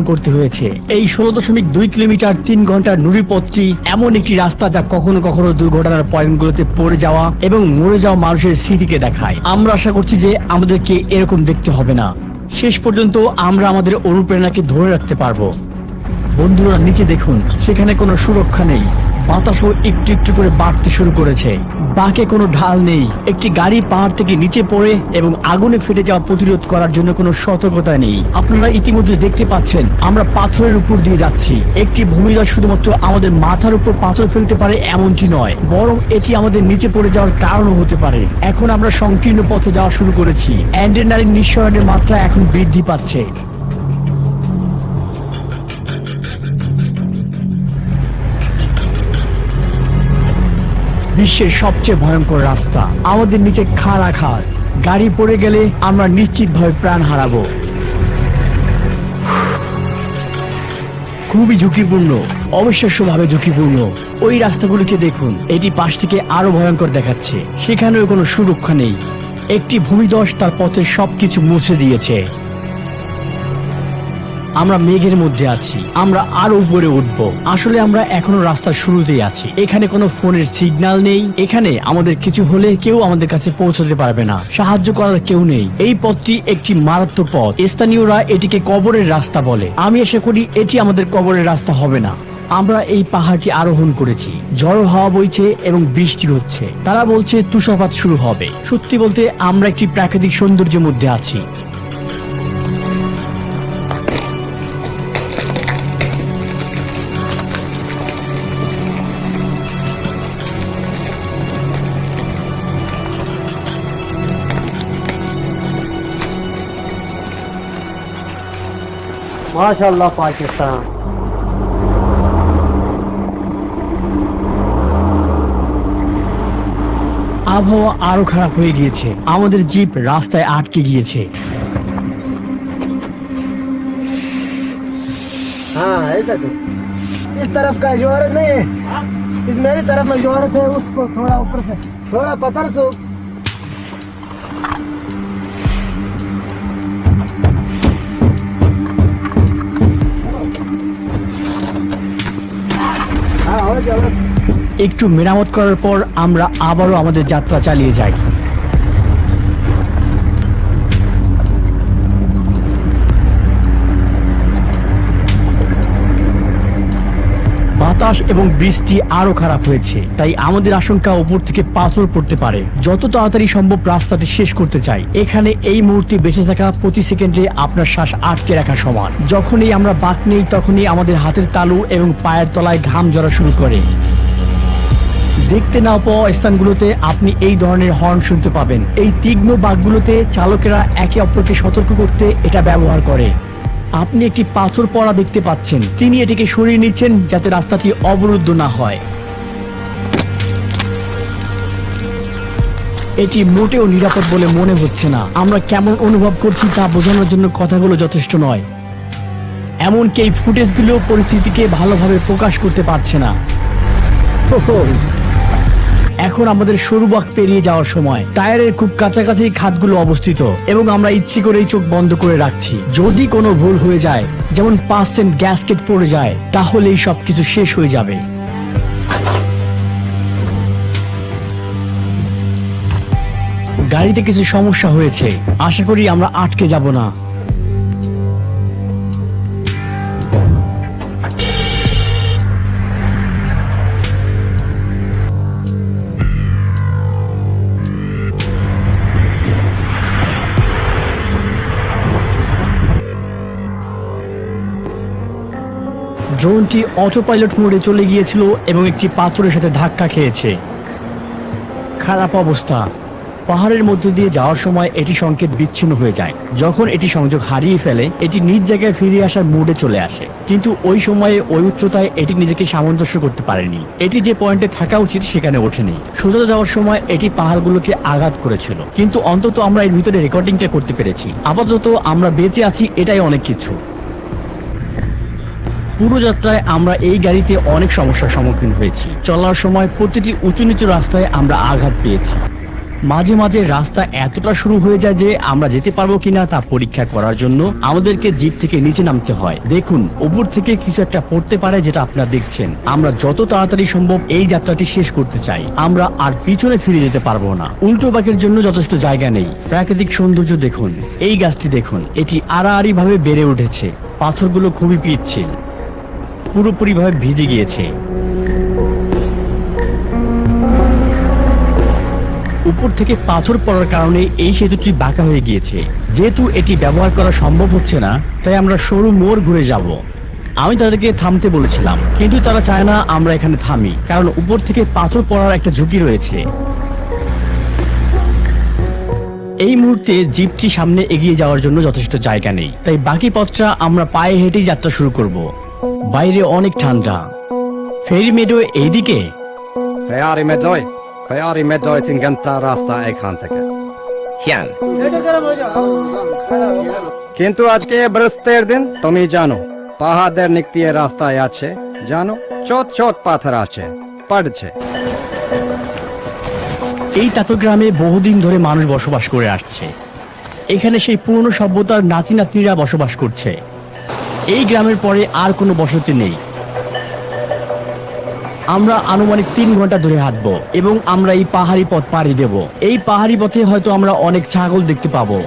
করতে হয়েছে। এই ষোলো দশমিক দুই কিলোমিটার তিন ঘণ্টার নুড়ি এমন একটি রাস্তা যা কখনো কখনো দুর্ঘটনার পয়েন্টগুলোতে পড়ে যাওয়া এবং মরে যাওয়া মানুষের স্মৃতিকে দেখায়। আমরা আশা করছি যে আমাদেরকে এরকম দেখতে হবে না। শেষ পর্যন্ত আমরা আমাদের অনুপ্রেরণাকে ধরে রাখতে পারব। বন্ধুরা, নিচে দেখুন, সেখানে কোনো সুরক্ষা নেই। বাতাসও একটু একটু করে বাড়তে শুরু করেছে। বাঁকে কোনো ঢাল নেই। একটি গাড়ি পাহাড় থেকে নিচে পড়ে এবং আগুনে ফেটে যাওয়া প্রতিরোধ করার জন্য কোনো সতর্কতা নেই। আপনারা ইতিমধ্যে দেখতে পাচ্ছেন, আমরা পাথরের উপর দিয়ে যাচ্ছি। একটি ভূমিধস শুধুমাত্র আমাদের মাথার উপর পাথর ফেলতে পারে এমনটি নয়, বরং এটি আমাদের নিচে পড়ে যাওয়ার কারণও হতে পারে। এখন আমরা সংকীর্ণ পথে যাওয়া শুরু করেছি। অ্যান্ডেনারির নিঃসরণের মাত্রা এখন বৃদ্ধি পাচ্ছে। বিশ্বের সবচেয়ে ভয়ঙ্কর রাস্তা। আমাদের নিচে খাড়া খাড় গাড়ি পড়ে গেলে আমরা নিশ্চিতভাবে প্রাণ হারাবো। খুবই ঝুঁকিপূর্ণ। অবিশ্বাস্যভাবে ঝুঁকিপূর্ণ। ওই রাস্তাগুলিকে দেখুন। এটি পাশ থেকে আরও ভয়ঙ্কর দেখাচ্ছে। সেখানেও কোনো সুরক্ষা নেই। একটি ভূমিদশ তার পথের সবকিছু মুছে দিয়েছে। আমরা মেঘের মধ্যে আছি। আমরা আরও উপরে উঠব। আসলে আমরা এখনও রাস্তার শুরুতেই আছি। এখানে কোনো ফোনের সিগন্যাল নেই। এখানে আমাদের কিছু হলে কেউ আমাদের কাছে পৌঁছাতে পারবে না। সাহায্য করার কেউ নেই। এই পথটি একটি মারাত্মক পথ। স্থানীয়রা এটিকে কবরের রাস্তা বলে। আমি আশা করি এটি আমাদের কবরের রাস্তা হবে না। আমরা এই পাহাড়টি আরোহণ করেছি। ঝড়ো হাওয়া বইছে এবং বৃষ্টি হচ্ছে। তারা বলছে তুষারপাত শুরু হবে। সত্যি বলতে আমরা একটি প্রাকৃতিক সৌন্দর্যের মধ্যে আছি। माशाल्लाह पाकिस्तान আবহাওয়া আরো খারাপ হয়ে গিয়েছে আমাদের জিপ রাস্তায় আটকে গিয়েছে हाँ ऐसा तो इस तरफ का जोरत नहीं है इस मेरी तरफ में जोरत है उसको थोड़ा ऊपर से थोड़ा पत्थर से একটু মেরামত করার পর আমরা আবারও আমাদের যাত্রা চালিয়ে যাই। বাতাস এবং বৃষ্টি আরও খারাপ হয়েছে। তাই আমাদের আশঙ্কা উপর থেকে পাথর পড়তে পারে। যত তাড়াতাড়ি সম্ভব রাস্তাটি শেষ করতে চাই। এখানে এই মুহূর্তে বেঁচে থাকা প্রতি সেকেন্ডে আপনার শ্বাস আটকে রাখা সমান। যখনই আমরা বাক নেই, তখনই আমাদের হাতের তালু এবং পায়ের তলায় ঘাম জড়া শুরু করে। দেখতে না পাওয়া স্থানগুলোতে আপনি এই ধরনের হর্ন শুনতে পাবেন। এই তীক্ষ্ণ বাঘগুলোতে চালকেরা একে অপরকে সতর্ক করতে এটা ব্যবহার করে। আপনি একটি পাথর পড়া দেখতে পাচ্ছেন। তিনি এটিকে সরিয়ে নিচ্ছেন যাতে রাস্তাটি অবরুদ্ধ না হয়। এটি মোটেও নিরাপদ বলে মনে হচ্ছে না। আমরা কেমন অনুভব করছি তা বোঝানোর জন্য কথাগুলো যথেষ্ট নয়। এমনকি এই ফুটেজগুলো পরিস্থিতিকে ভালোভাবে প্রকাশ করতে পারছে না। এখন আমাদের সরু বাঁক পেরিয়ে যাওয়ার সময়। টায়ারের খুব কাছাকাছি খাতগুলো অবস্থিত এবং আমরা ইচ্ছে করেই চোখ বন্ধ করে রাখছি। যদি কোনো ভুল হয়ে যায়, যেমন পার্সেন্ট গ্যাসকেট পড়ে যায়, তাহলেই সবকিছু শেষ হয়ে যাবে। গাড়িতে কিছু সমস্যা হয়েছে। আশা করি আমরা আটকে যাব না। ড্রোনটি অটো পাইলট মোডে চলে গিয়েছিল এবং একটি পাথরের সাথে ধাক্কা খেয়েছে। খারাপ অবস্থা। পাহাড়ের মধ্য দিয়ে যাওয়ার সময় এটি সংকেত বিচ্ছিন্ন হয়ে যায়। যখন এটি সংযোগ হারিয়ে ফেলে, এটি নিজ জায়গায় ফিরে আসার মুডে চলে আসে। কিন্তু ওই সময়ে ওই উচ্চতায় এটি নিজেকে সামঞ্জস্য করতে পারেনি। এটি যে পয়েন্টে থাকা উচিত সেখানে ওঠেনি। সোজা যাওয়ার সময় এটি পাহাড়গুলোকে আঘাত করেছিল। কিন্তু অন্তত আমরা এর ভিতরে রেকর্ডিংটা করতে পেরেছি। আপাতত আমরা বেঁচে আছি, এটাই অনেক কিছু। পুরো যাত্রায় আমরা এই গাড়িতে অনেক সমস্যার সম্মুখীন হয়েছি। চলার সময় প্রতিটি উঁচু নিচু রাস্তায় আমরা আঘাত পেয়েছি। মাঝে মাঝে রাস্তা এতটা শুরু হয়ে যায় যে আমরা যেতে পারব কিনা তা পরীক্ষা করার জন্য আমাদেরকে জিপ থেকে নিচে নামতে হয়। দেখুন, উপর থেকে কিছু একটা পড়তে পারে যেটা আপনারা দেখছেন। আমরা যত তাড়াতাড়ি সম্ভব এই যাত্রাটি শেষ করতে চাই। আমরা আর পিছনে ফিরে যেতে পারব না। উল্টো বাঁকের জন্য যথেষ্ট জায়গা নেই। প্রাকৃতিক সৌন্দর্য দেখুন। এই গাছটি দেখুন, এটি আড়াআড়ি ভাবে বেড়ে উঠেছে। পাথরগুলো খুবই পিচ্ছিল। পুরোপুরিভাবে ভিজে গিয়েছে। উপর থেকে পাথর পড়ার কারণে এই সেতুটি বাঁকা হয়ে গিয়েছে। যেহেতু এটি ব্যবহার করা সম্ভব হচ্ছে না, তাই আমরা সরু মোড় ঘুরে যাব। আমি তাদেরকে থামতে বলেছিলাম, কিন্তু তারা চায় না আমরা এখানে থামি, কারণ উপর থেকে পাথর পড়ার একটা ঝুঁকি রয়েছে। এই মুহূর্তে জিপটি সামনে এগিয়ে যাওয়ার জন্য যথেষ্ট জায়গা নেই, তাই বাকি পথটা আমরা পায়ে হেঁটেই যাত্রা শুরু করব। বাইরে অনেক ঠান্ডা। ফেরি মেডো এইদিকে? ফেয়ারি মেজয় ফেয়ারি মেজয় চিনগান্তা রাস্তা এখান থেকে। কিন্তু আজকে বৃহস্পতির দিন তুমি জানো পাহাড়ের নিকটে রাস্তায় আছে জানো চোট চোট পাথর আছে পড়ছে। এই গ্রামে বহুদিন ধরে মানুষ বসবাস করে আসছে। এখানে সেই পুরনো সভ্যতার নাতি নাতনিরা বসবাস করছে। এই গ্রামের পরে আর কোনো বসতি নেই। আমরা আনুমানিক তিন ঘণ্টা ধরে হাঁটব এবং আমরা এই পাহাড়ি পথ পাড়ি দেব। এই পাহাড়ি পথে হয়তো আমরা অনেক ছাগল দেখতে পাবো।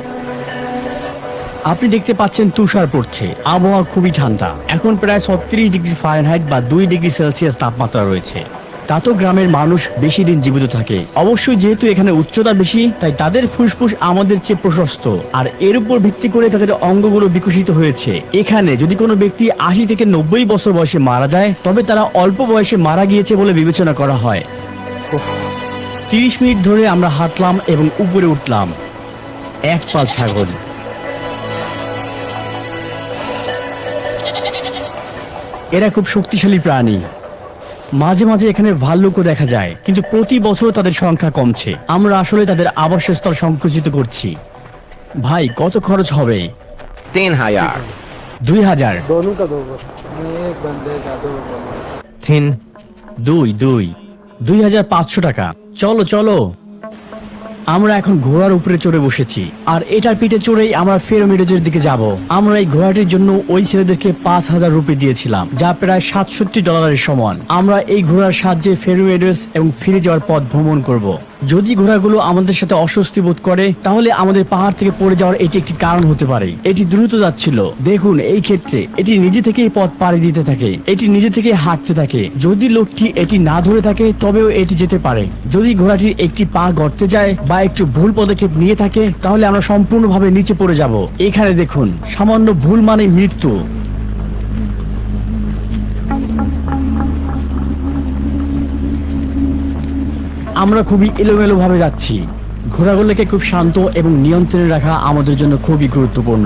আপনি দেখতে পাচ্ছেন তুষার পড়ছে। আবহাওয়া খুবই ঠান্ডা। এখন প্রায় ছত্রিশ ডিগ্রি ফারেনহাইট বা দুই ডিগ্রি সেলসিয়াস তাপমাত্রা রয়েছে। তাতো গ্রামের মানুষ বেশি দিন জীবিত থাকে। অবশ্যই যেহেতু এখানে উচ্চতা বেশি, তাই তাদের ফুসফুস আমাদের চেয়ে প্রশস্ত। আর এর উপর ভিত্তি করে তাদের অঙ্গগুলো বিকশিত হয়েছে। এখানে যদি কোনো ব্যক্তি আশি থেকে নব্বই বছর বয়সে মারা যায়, তবে তারা অল্প বয়সে মারা গিয়েছে বলে বিবেচনা করা হয়। তিরিশ মিনিট ধরে আমরা হাঁটলাম এবং উপরে উঠলাম। এক পাল ছাগল। এরা খুব শক্তিশালী প্রাণী। মাঝে মাঝে এখানে ভাল্লুকও দেখা যায় কিন্তু প্রতি বছর তাদের সংখ্যা কমছে। আমরা আসলে তাদের আবাসস্থল সংকুচিত করছি। ভাই কত খরচ হবে? তিন হাজার। দুই হাজার। তিন দুই দুই। দুই হাজার পাঁচশো টাকা। চলো চলো। আমরা এখন ঘোড়ার উপরে চড়ে বসেছি। আর এটার পিঠে চড়েই আমরা ফেরোমিডোজের দিকে যাব। আমরা এই ঘোড়াটির জন্য ওই ছেলেদেরকে পাঁচ হাজার রুপি দিয়েছিলাম, যা প্রায় সাতষট্টি ডলারের সমান। আমরা এই ঘোড়ার সাহায্যে ফেরোমিডোজ এবং ফিরে যাওয়ার পথ ভ্রমণ করব। যদি ঘোড়াগুলো আমাদের সাথে অস্বস্তি বোধ করে, তাহলে আমাদের পাহাড় থেকে পড়ে যাওয়ার এটি একটি কারণ হতে পারে। এটি দ্রুত যাচ্ছিল। দেখুন, এই ক্ষেত্রে এটি নিজে থেকেই পথ পাড়ি দিতে থাকে। এটি নিজে থেকে হাঁটতে থাকে। যদি লোকটি এটি না ধরে থাকে, তবেও এটি যেতে পারে। যদি ঘোড়াটির একটি পা গড়তে যায় বা একটু ভুল পদক্ষেপ নিয়ে থাকে, তাহলে আমরা সম্পূর্ণভাবে নিচে পড়ে যাব। এখানে দেখুন, সামান্য ভুল মানে মৃত্যু। আমরা খুবই এলোমেলো ভাবে যাচ্ছি। ঘোড়াগুলোকে খুব শান্ত এবং নিয়ন্ত্রণে রাখা আমাদের জন্য খুবই গুরুত্বপূর্ণ।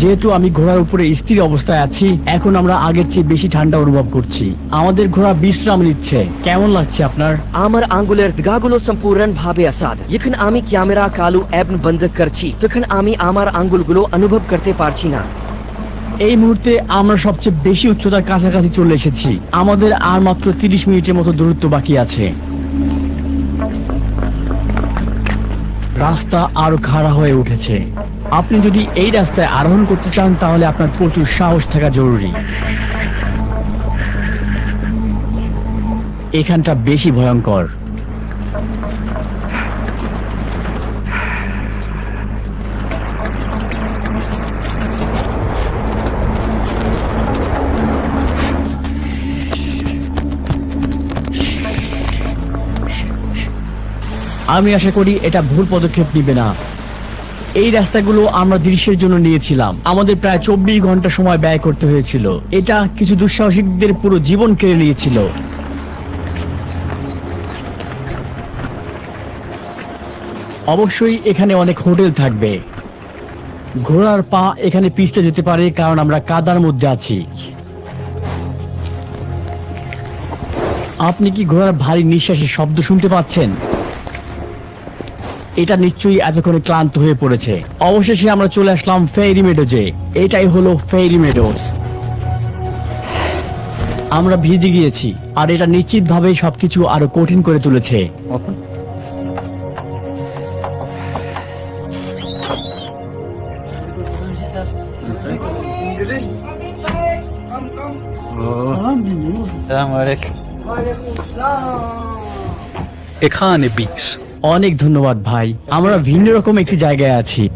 যেহেতু আমি ঘোড়ার উপরে স্থির অবস্থায় আছি, এখন আমরা আগের চেয়ে বেশি ঠান্ডা অনুভব করছি। আমাদের ঘোড়া বিশ্রাম নিচ্ছে। কেমন লাগছে আপনার? আমার আঙ্গুলের দাগগুলো সম্পূর্ণ ভাবে আসাদ। যখন আমি ক্যামেরা কালু অ্যাপ বন্ধ করছি, তখন আমি আমার আঙ্গুলগুলো অনুভব করতে পারছি না। এই মুহূর্তে আমরা সবচেয়ে বেশি উচ্চতার কাছাকাছি চলে এসেছি। আমাদের আর মাত্র তিরিশ মিনিটের মতো দূরত্ব বাকি আছে। রাস্তা আরও খাড়া হয়ে উঠেছে। আপনি যদি এই রাস্তায় আরোহণ করতে চান, তাহলে আপনার প্রচুর সাহস থাকা জরুরি। এখানটা বেশি ভয়ঙ্কর। আমি আশা করি এটা ভুল পদক্ষেপ নিবে না। এই রাস্তাগুলো আমরা দৃশ্যের জন্য নিয়েছিলাম। আমাদের প্রায় চব্বিশ ঘণ্টা সময় ব্যয় করতে হয়েছিল। এটা কিছু দুঃসাহসিকদের পুরো জীবন কেড়ে নিয়েছিল। অবশ্যই এখানে অনেক হোটেল থাকবে। ঘোড়ার পা এখানে পিছতে যেতে পারে, কারণ আমরা কাদার মধ্যে আছি। আপনি কি ঘোড়ার ভারী নিঃশ্বাসের শব্দ শুনতে পাচ্ছেন? এটা নিশ্চয়ই এতক্ষণে ক্লান্ত হয়ে পড়েছে। অবশেষে আমরা চলে আসলাম ফেরি মেডোজে। এটাই হলো ফেরি মেডোজ। আমরা ভিজে গিয়েছি আর এটা নিশ্চিতভাবে সবকিছু আরও কঠিন করে তুলেছে। এখানে বিষ অনেক ধন্যবাদ ভাই। আমরা ভিন্ন রকম একটি জায়গায় আছি।